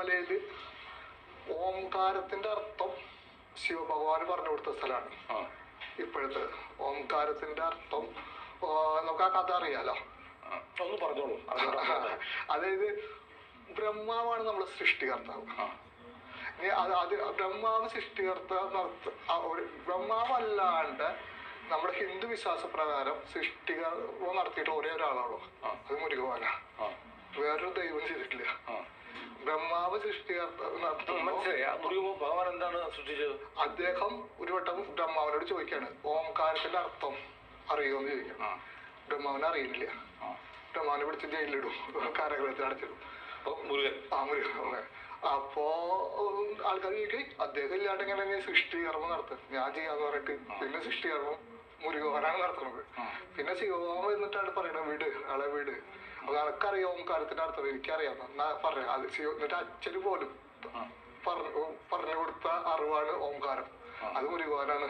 ശബരിമലയിൽ ഓംകാരത്തിന്റെ അർത്ഥം ശിവഭഗവാൻ പറഞ്ഞു കൊടുത്ത സ്ഥലമാണ്. ഇപ്പോഴത്തെ ഓംകാരത്തിന്റെ അർത്ഥം നമുക്ക് ആ കഥ അറിയാലോ. ഒന്ന് പറഞ്ഞോളൂ. അതായത് ബ്രഹ്മാവാണ് നമ്മൾ സൃഷ്ടികർത്താവ്. അത് അത് ബ്രഹ്മാവ് സൃഷ്ടികർത്താവ് ബ്രഹ്മാവല്ലാണ്ട് നമ്മുടെ ഹിന്ദു വിശ്വാസ പ്രകാരം സൃഷ്ടികൾ നടത്തിയിട്ട് ഒരേ ഒരാളാണോ. അത് മുരുകവാന വേറൊരു ദൈവം ചെയ്തിട്ടില്ല. ആ സൃഷ്ടി മനസ്സിലായി. ആ ഭഗവാൻ എന്താണ് സൃഷ്ടിച്ചത് അദ്ദേഹം ഒരു വട്ടം ബ്രഹ്മാവിനോട് ചോദിക്കാണ് ഓംകാരത്തിന്റെ അർത്ഥം അറിയുമെന്ന് ചോദിക്കണം ആ. ബ്രഹ്മാവിനെ അറിയുന്നില്ല. ബ്രഹ്മാവിനെ പിടിച്ച് ജയിലിലിടും. കാരാഗ്രഹത്തിൽ അടച്ചിടും. മുരുകൻ. ആ മുരുകൻ. അപ്പോ ആൾക്കാർ ചോദിക്കും അദ്ദേഹം ഇല്ലാണ്ട് എങ്ങനെ സൃഷ്ടി സൃഷ്ടികർമ്മം നടത്തും? ഞാൻ ചെയ്യാന്ന് പറഞ്ഞിട്ട് പിന്നെ സൃഷ്ടികർമ്മം മുരുകോനാണ് നടത്തുന്നത്. പിന്നെ ശിവഭാവം എന്നിട്ടാണ് പറയണത് വീട് ആളെ വീട്. അപ്പൊ അനക്കറിയാം ഓംകാരത്തിന്റെ അർത്ഥം എനിക്കറിയാം. എന്നാ പറഞ്ഞു. അത് എന്നിട്ട് അച്ഛന് പോലും പറഞ്ഞു പറഞ്ഞു കൊടുത്ത അറിവാണ് ഓംകാരം. അത് മുരുകോനാണ്